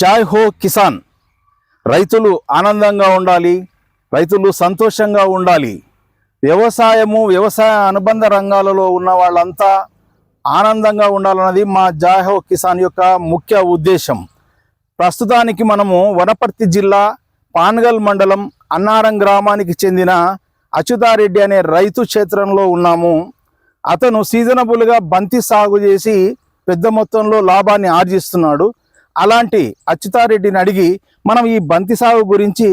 Joy హో కిసాన్. రైతులు ఆనందంగా ఉండాలి రైతులు సంతోషంగా ఉండాలి. వ్యవసాయము వ్యవసాయ అనుబంధ రంగాలలో ఉన్న వాళ్ళంతా ఆనందంగా ఉండాలన్నది మా జాయ్ హో కిసాన్ యొక్క ముఖ్య ఉద్దేశం. ప్రస్తుతానికి మనము వనపర్తి జిల్లా పాన్గల్ మండలం అన్నారం గ్రామానికి చెందిన అచ్యుతారెడ్డి అనే రైతు క్షేత్రంలో ఉన్నాము. అతను సీజనబుల్గా బంతి సాగు చేసి పెద్ద మొత్తంలో లాభాన్ని ఆర్జిస్తున్నాడు. అలాంటి అచ్యుతారెడ్డిని అడిగి మనం ఈ బంతి సాగు గురించి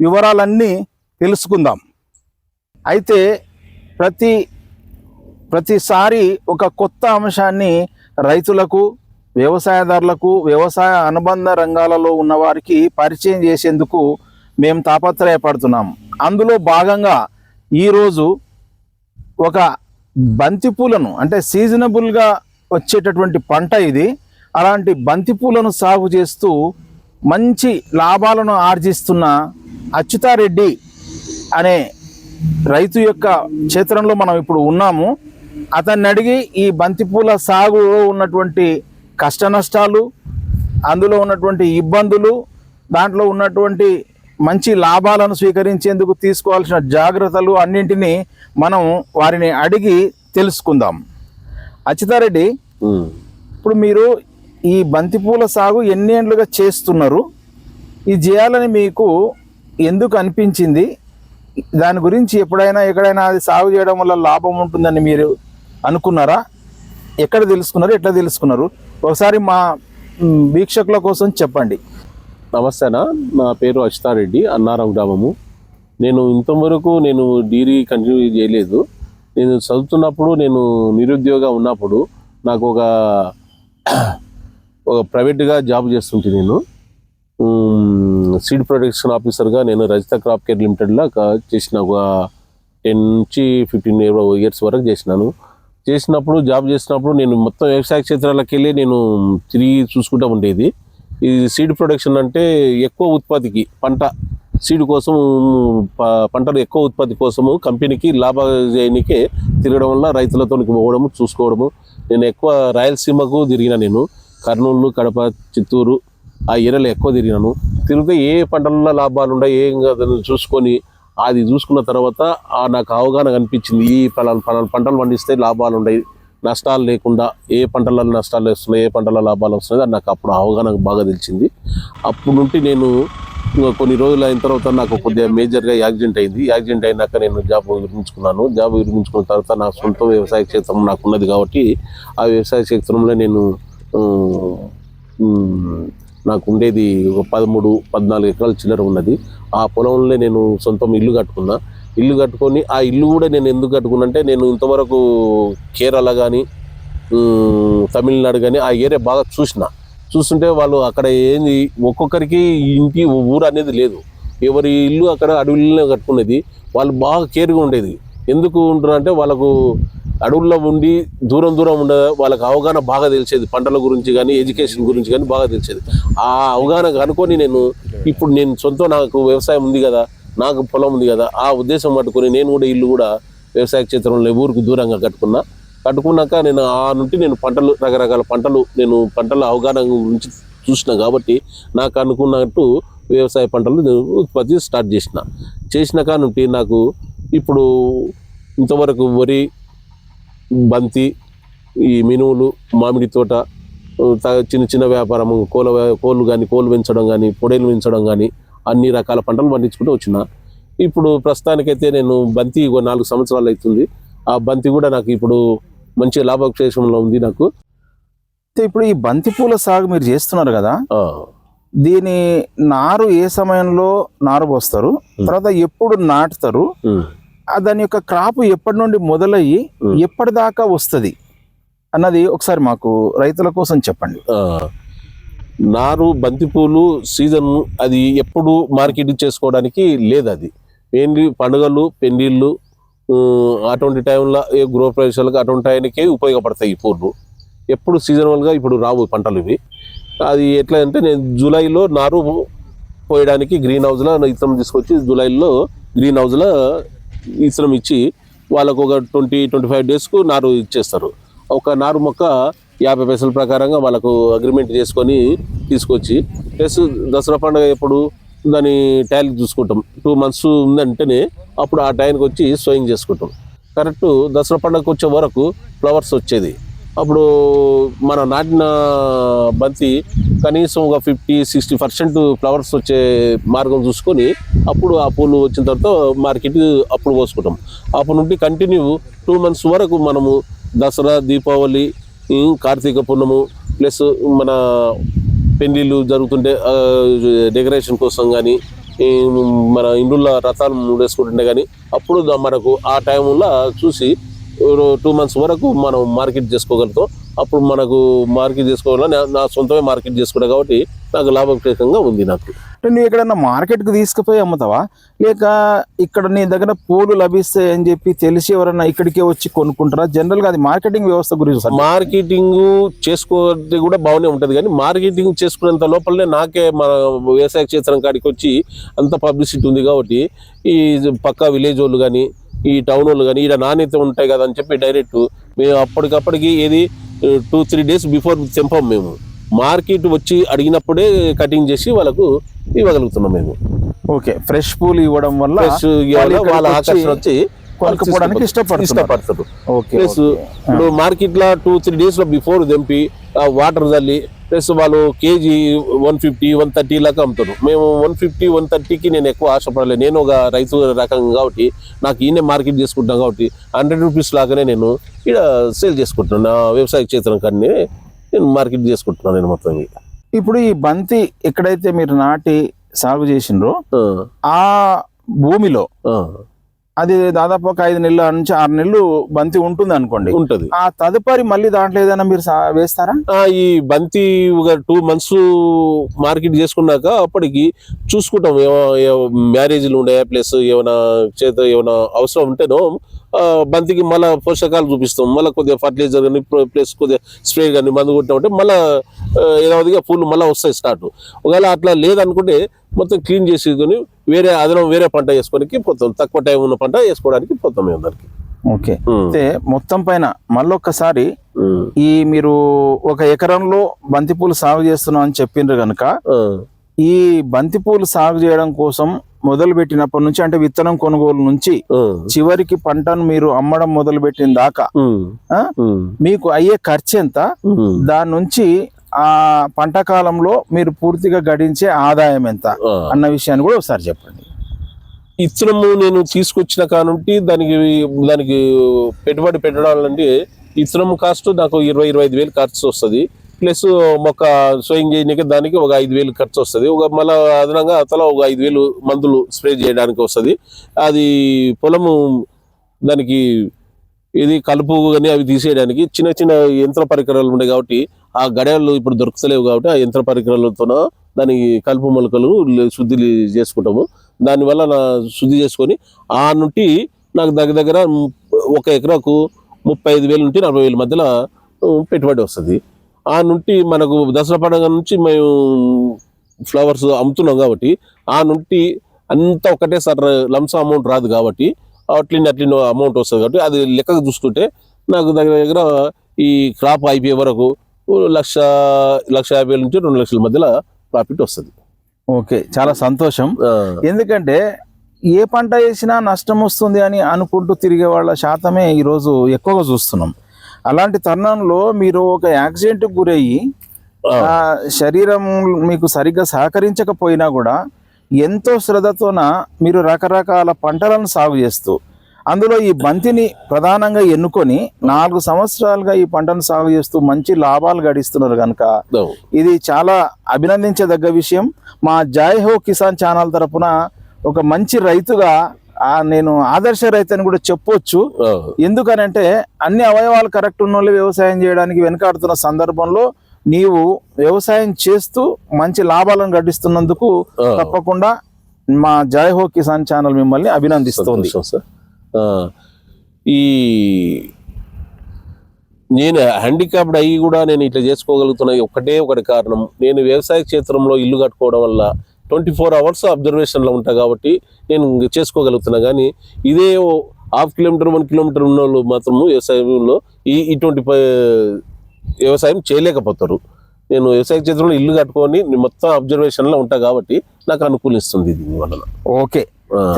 వివరాలన్నీ తెలుసుకుందాం. అయితే ప్రతి ప్రతిసారి ఒక కొత్త అంశాన్ని రైతులకు వ్యవసాయదారులకు వ్యవసాయ అనుబంధ రంగాలలో ఉన్న వారికి పరిచయం చేసేందుకు మేము తాపత్రయపడుతున్నాం. అందులో భాగంగా ఈరోజు ఒక బంతిపూలను అంటే సీజనబుల్గా వచ్చేటటువంటి పంట ఇది. అలాంటి బంతిపూలను సాగు చేస్తూ మంచి లాభాలను ఆర్జిస్తున్న అచ్యుతారెడ్డి అనే రైతు యొక్క క్షేత్రంలో మనం ఇప్పుడు ఉన్నాము అతన్ని అడిగి ఈ బంతిపూల సాగులో ఉన్నటువంటి కష్ట నష్టాలు అందులో ఉన్నటువంటి ఇబ్బందులు దాంట్లో ఉన్నటువంటి మంచి లాభాలను స్వీకరించేందుకు తీసుకోవాల్సిన జాగ్రత్తలు అన్నింటినీ మనం వారిని అడిగి తెలుసుకుందాం అచ్యుతారెడ్డి. ఇప్పుడు మీరు ఈ బంతిపూల సాగు ఎన్ని ఏండ్లుగా చేస్తున్నారు? ఇది చేయాలని మీకు ఎందుకు అనిపించింది? దాని గురించి ఎప్పుడైనా ఎక్కడైనా అది సాగు చేయడం వల్ల లాభం ఉంటుందని మీరు అనుకున్నారా? ఎక్కడ తెలుసుకున్నారు? ఎట్లా తెలుసుకున్నారు? ఒకసారి మా వీక్షకుల కోసం చెప్పండి. నమస్తేనా? నా పేరు అక్షితారెడ్డి అన్నారం గ్రామము. నేను ఇంతవరకు నేను డిగ్రీ కంటిన్యూ చేయలేదు. నేను చదువుతున్నప్పుడు నేను నిరుద్యోగ ఉన్నప్పుడు నాకు ఒక ఒక ప్రైవేట్గా జాబ్ చేస్తుంటే నేను. సీడ్ ప్రొటెక్షన్ ఆఫీసర్గా నేను రజిత క్రాప్ కేర్ లిమిటెడ్లో చేసిన ఒక టెన్ నుంచి ఫిఫ్టీన్ ఇయర్స్ వరకు చేసినాను. చేసినప్పుడు జాబ్ చేసినప్పుడు నేను మొత్తం వ్యవసాయ క్షేత్రాలకు వెళ్ళి నేను తిరిగి చూసుకుంటూ ఉండేది. ఈ సీడ్ ప్రొడక్షన్ అంటే ఎక్కువ ఉత్పత్తికి పంట సీడ్ కోసం ప- పంటలు ఎక్కువ ఉత్పత్తి కోసము కంపెనీకి లాభ తిరగడం వల్ల రైతులతో పోవడము చూసుకోవడము నేను ఎక్కువ రాయలసీమకు తిరిగిన నేను. కర్నూలు కడప చిత్తూరు ఆ ఏరియాలో ఎక్కువ తిరిగినాను. తిరిగితే ఏ పంటల్లో లాభాలు ఉన్నాయి ఏం కాదని చూసుకొని అది చూసుకున్న తర్వాత నాకు అవగాహన కనిపించింది ఈ పలానా పలానా పంటలు పండిస్తే లాభాలు ఉన్నాయి నష్టాలు లేకుండా ఏ పంటలలో నష్టాలు వస్తున్నాయి ఏ పంటల లాభాలు వస్తున్నాయి అది నాకు అప్పుడు అవగాహన బాగా తెలిసింది. అప్పుడు నుండి నేను కొన్ని రోజులు అయిన తర్వాత నాకు కొద్దిగా మేజర్గా యాక్సిడెంట్ అయింది. యాక్సిడెంట్ అయినాక నేను జాబ్ విరమించుకున్నాను. జాబ్ విరమించుకున్న తర్వాత నా సొంత వ్యవసాయ క్షేత్రం నాకు ఉన్నది కాబట్టి ఆ వ్యవసాయ క్షేత్రంలో నేను నాకు ఉండేది ఒక పదమూడు పద్నాలుగు ఎకరాల చిల్లర ఉన్నది. ఆ పొలంలో నేను సొంతం ఇల్లు కట్టుకున్నా. ఇల్లు కట్టుకొని ఆ ఇల్లు కూడా నేను ఎందుకు కట్టుకున్నా అంటే నేను ఇంతవరకు కేరళ కానీ తమిళనాడు కానీ ఆ ఏరియా బాగా చూసిన. చూస్తుంటే వాళ్ళు అక్కడ ఏంది ఒక్కొక్కరికి ఇంటి ఊరు అనేది లేదు. ఎవరి ఇల్లు అక్కడ అడవుల్లో కట్టుకునేది. వాళ్ళు బాగా కేర్గా ఉండేది. ఎందుకు ఉంటారు అంటే వాళ్ళకు అడవుల్లో ఉండి దూరం దూరం ఉండే వాళ్ళకి అవగాహన బాగా తెలిసేది. పంటల గురించి కానీ ఎడ్యుకేషన్ గురించి కానీ బాగా తెలిసేది. ఆ అవగాహన కనుకొని నేను ఇప్పుడు నేను సొంతం నాకు వ్యవసాయం ఉంది కదా నాకు పొలం ఉంది కదా ఆ ఉద్దేశం పట్టుకొని నేను కూడా ఇల్లు కూడా వ్యవసాయ క్షేత్రంలో ఊరికి దూరంగా కట్టుకున్నా. కట్టుకున్నాక నేను ఆ నుండి నేను పంటలు రకరకాల పంటలు నేను పంటల అవగాహన గురించి చూసిన కాబట్టి నాకు అనుకున్నట్టు వ్యవసాయ పంటలు నేను ఉత్పత్తి స్టార్ట్ చేసిన. చేసిన కానుంటి నాకు ఇప్పుడు ఇంతవరకు వరి బంతి ఈ మినువులు మామిడి తోట చిన్న చిన్న వ్యాపారం కోళ్ళ కోళ్ళు కానీ కోళ్ళు పెంచడం కానీ పొడేలు పెంచడం కానీ అన్ని రకాల పంటలు పండించుకుంటూ వచ్చిన. ఇప్పుడు ప్రస్తుతానికైతే నేను బంతి ఒక నాలుగు సంవత్సరాలు అవుతుంది. ఆ బంతి కూడా నాకు ఇప్పుడు మంచి లాభక్షేషంలో ఉంది నాకు. అయితే ఇప్పుడు ఈ బంతిపూల సాగు మీరు చేస్తున్నారు కదా? దీని నారు ఏ సమయంలో నారు పోస్తారు? తర్వాత ఎప్పుడు నాటుతారు? దాని యొక్క క్రాప్ ఎప్పటి నుండి మొదలయ్యి. ఎప్పటిదాకా వస్తుంది అన్నది ఒకసారి మాకు రైతుల కోసం చెప్పండి. నారు బంతిపూలు సీజన్ అది ఎప్పుడు మార్కెటింగ్ చేసుకోవడానికి లేదు అది మెయిన్లీ పండుగలు పెళ్ళిళ్ళు ఉమ్, అటువంటి టైంలో ఏ గృహ ప్రవేశాలకు అటువంటి టైంకే ఉపయోగపడతాయి ఈ పూలు ఎప్పుడు సీజనల్గా ఇప్పుడు రావు పంటలు ఇవి అది ఎట్లా అంటే నేను జూలైలో నారు పోయడానికి గ్రీన్ హౌస్లో ఇత్తనం తీసుకొచ్చి జూలైలో గ్రీన్ హౌస్లో ఇత్తనం ఇచ్చి వాళ్ళకు ఒక ట్వంటీ ట్వంటీ ఫైవ్ డేస్కు నారు ఇచ్చేస్తారు. ఒక నారు మొక్క యాభై పైసల ప్రకారంగా వాళ్ళకు అగ్రిమెంట్ చేసుకొని తీసుకొచ్చి ప్లస్ దసరా పండుగ ఎప్పుడు దాని టైల్ చూసుకుంటాం. టూ మంత్స్ ఉందంటేనే అప్పుడు ఆ టైంకి వచ్చి సోయింగ్ చేసుకుంటాం. కరెక్ట్ దసరా పండుగకి వచ్చే వరకు ఫ్లవర్స్ వచ్చేది. అప్పుడు మన నాటిన బంతి కనీసం ఒక ఫిఫ్టీ సిక్స్టీ పర్సెంట్ ఫ్లవర్స్ వచ్చే మార్గం చూసుకొని అప్పుడు ఆ పూలు వచ్చిన తర్వాత మార్కెట్ అప్పుడు పోసుకుంటాం. అప్పటి నుండి కంటిన్యూ టూ మంత్స్ వరకు మనము దసరా దీపావళి కార్తీక పూర్ణము ప్లస్ మన పెళ్ళిళ్ళు జరుగుతుంటే డెకరేషన్ కోసం కానీ మన ఇండ్ల రథాలు వేసుకుంటుంటే కానీ అప్పుడు మనకు ఆ టైంలో చూసి టూ మంత్స్ వరకు మనం మార్కెట్ చేసుకోగలుగుతాం. అప్పుడు మనకు మార్కెట్ చేసుకోవాలని నా- సొంతమే మార్కెట్ చేసుకున్నా కాబట్టి నాకు లాభదాయకంగా ఉంది నాకు. అంటే నువ్వు ఎక్కడన్నా మార్కెట్కి తీసుకుపోయి అమ్ముతావా? లేక ఇక్కడ నీ దగ్గర పూలు లభిస్తాయి అని చెప్పి తెలిసి ఎవరన్నా ఇక్కడికే వచ్చి కొనుక్కుంటారా? జనరల్గా అది మార్కెటింగ్ వ్యవస్థ గురించి సార్. మార్కెటింగ్ చేసుకోవడం కూడా బాగానే ఉంటుంది. కానీ మార్కెటింగ్ చేసుకునేంత లోపలనే నాకే మన వ్యవసాయ క్షేత్రం కాడికి వచ్చి అంత పబ్లిసిటీ ఉంది కాబట్టి ఈ పక్క విలేజ్ వాళ్ళు కానీ ఈ టౌన్ వాళ్ళు కానీ ఈడ నాణ్యత ఉంటాయి కదా అని చెప్పి డైరెక్ట్ మేము అప్పటికప్పటికి ఏది టూ త్రీ డేస్ బిఫోర్ తెంపాం మేము మార్కెట్ వచ్చి అడిగినప్పుడే కటింగ్ చేసి వాళ్ళకు ఇవ్వగలుగుతున్నాం మేము ఓకే ఫ్రెష్ పూలు ఇవ్వడం వల్ల వాళ్ళు ఆకర్షణ వచ్చి కొనుక్కోవడానికి. ఇష్టపడతారు ఓకే ప్లస్. ఇప్పుడు మార్కెట్లో టూ త్రీ డేస్లో బిఫోర్ తెంపి వాటర్ చల్లి ప్లస్ వాళ్ళు KG one fifty one thirty లాగా అమ్ముతారు. మేము వన్ ఫిఫ్టీ వన్ థర్టీకి నేను ఎక్కువ ఆశపడలేదు నేను ఒక రైతు రకం కాబట్టి నాకు ఈయనే మార్కెట్ చేసుకుంటాను కాబట్టి హండ్రెడ్ రూపీస్ లాగానే నేను ఇక్కడ సేల్ చేసుకుంటున్నాను. నా వ్యవసాయ క్షేత్రం కానీ నేను మార్కెట్ చేసుకుంటున్నాను నేను మొత్తం. ఇప్పుడు ఈ బంతి ఎక్కడైతే మీరు నాటి సాగు చేసిండ్రో ఆ, భూమిలో అది దాదాపు ఒక ఐదు నెలల నుంచి ఆరు నెలలు బంతి ఉంటుంది అనుకోండి. ఉంటది. ఆ తదుపరి మళ్ళీ దాంట్లో ఏదైనా మీరు వేస్తారా? ఈ బంతి ఒక టూ మంత్స్ మార్కెట్ చేసుకున్నాక అప్పటికి చూసుకుంటాం. మ్యారేజ్లు ఉండే ప్లస్ ఏమైనా చేత ఏమైనా అవసరం ఉంటేనో బంతికి మళ్ళీ పోషకాలు చూపిస్తాం. మళ్ళీ కొద్దిగా ఫర్టిలైజర్ కానీ ప్లస్ కొద్దిగా స్ప్రే కానీ మందు కొట్టామంటే మళ్ళీ ఏదావదిగా పూలు మళ్ళీ వస్తాయి స్టార్ట్ ఒకవేళ అట్లా లేదనుకుంటే మొత్తం క్లీన్ చేసుకొని వేరే అదనం వేరే పంట వేసుకోవడానికి పోతాం. తక్కువ టైం ఉన్న పంట వేసుకోవడానికి పోతాం మేము దానికి ఓకే. అయితే మొత్తం పైన మళ్ళొక్కసారి ఈ మీరు ఒక ఎకరంలో బంతిపూలు సాగు చేస్తున్నాం అని చెప్పిండ్రు కనుక ఈ బంతిపూలు సాగు చేయడం కోసం మొదలు పెట్టినప్పటి నుంచి అంటే విత్తనం కొనుగోలు నుంచి చివరికి పంటను మీరు అమ్మడం మొదలు పెట్టిన దాకా మీకు అయ్యే ఖర్చు ఎంత? దాని నుంచి ఆ పంట కాలంలో మీరు పూర్తిగా గడించే ఆదాయం ఎంత. అన్న విషయాన్ని కూడా ఒకసారి చెప్పండి. ఇత్తనము నేను తీసుకొచ్చిన కానుంటి దానికి దానికి పెట్టుబడి పెట్టడాలంటే ఇత్తనం కాస్ట్ నాకు ఇరవై ఇరవై ఐదు వేలు ఖర్చు వస్తుంది. ప్లస్ మొక్క సోయింగ్ చేయడానికి దానికి ఒక ఐదు వేలు ఖర్చు వస్తుంది. ఒక మళ్ళీ అదనంగా తల ఒక ఐదు వేలు మందులు స్ప్రే చేయడానికి వస్తుంది. అది పొలము దానికి ఇది కలుపు కానీ అవి తీసేయడానికి చిన్న చిన్న యంత్ర పరికరాలు ఉన్నాయి కాబట్టి ఆ గడియాలు ఇప్పుడు దొరుకుతలేవు కాబట్టి ఆ యంత్ర పరికరాలతోన దానికి కలుపు మొలకలు శుద్ధి చేసుకుంటాము. దానివల్ల నా శుద్ధి చేసుకొని ఆ నుండి నాకు దగ్గర దగ్గర ఒక ఎకరాకు ముప్పై ఐదు వేల నుండి నలభై వేల మధ్యలో పెట్టుబడి వస్తుంది. ఆ నుండి మనకు దసరా పండుగ నుంచి మేము ఫ్లవర్స్ అమ్ముతున్నాం కాబట్టి ఆ నుండి అంతా ఒకటేసారి లంస అమౌంట్ రాదు కాబట్టి అట్లిన్ అట్లిన్ అమౌంట్ వస్తుంది కాబట్టి అది లెక్కకు చూసుకుంటే నాకు దగ్గర దగ్గర ఈ క్రాప్ అయిపోయే వరకు లక్ష లక్ష యాభై నుంచి రెండు లక్షల మధ్యలో ప్రాఫిట్ వస్తుంది. ఓకే చాలా సంతోషం. ఎందుకంటే ఏ పంట వేసినా నష్టం వస్తుంది అని అనుకుంటూ తిరిగే వాళ్ళ శాతమే ఈరోజు ఎక్కువగా చూస్తున్నాం. అలాంటి తరుణంలో మీరు ఒక యాక్సిడెంట్కి గురయ్యి శరీరం మీకు సరిగ్గా సహకరించకపోయినా కూడా ఎంతో శ్రద్ధతోన మీరు రకరకాల పంటలను సాగు చేస్తూ అందులో ఈ బంతిని ప్రధానంగా ఎన్నుకొని నాలుగు సంవత్సరాలుగా ఈ పంటను సాగు చేస్తూ మంచి లాభాలు గడిస్తున్నారు కనుక. ఇది చాలా అభినందించదగ్గ విషయం మా జాయ్ హో కిసాన్ ఛానల్ తరపున ఒక మంచి రైతుగా ఆ నేను ఆదర్శ రైతు అని కూడా చెప్పొచ్చు. ఎందుకనంటే అన్ని అవయవాలు కరెక్ట్ ఉన్న వాళ్ళు వ్యవసాయం చేయడానికి వెనకాడుతున్న సందర్భంలో నీవు వ్యవసాయం చేస్తూ మంచి లాభాలను గడిస్తున్నందుకు. తప్పకుండా మా జై హో కిసాన్ ఛానల్ మిమ్మల్ని అభినందిస్తోంది. ఈ నేను హ్యాండిక్యాప్డ్ అయ్యి కూడా నేను ఇట్లా చేసుకోగలుగుతున్న ఒకటే ఒకటి కారణం. నేను వ్యవసాయ క్షేత్రంలో ఇల్లు కట్టుకోవడం వల్ల ట్వంటీ ఫోర్ అవర్స్ అబ్జర్వేషన్లో ఉంటా కాబట్టి నేను చేసుకోగలుగుతున్నా. కానీ ఇదే హాఫ్ కిలోమీటర్ వన్ కిలోమీటర్ ఉన్న వాళ్ళు మాత్రము వ్యవసాయంలో ఈ ఇటువంటి వ్యవసాయం చేయలేకపోతారు. నేను వ్యవసాయ క్షేత్రంలో ఇల్లు కట్టుకొని మొత్తం అబ్జర్వేషన్లో ఉంటా కాబట్టి నాకు అనుకూలిస్తుంది దీని వలన. Okay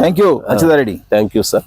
thank you Achyuta Reddy thank you sir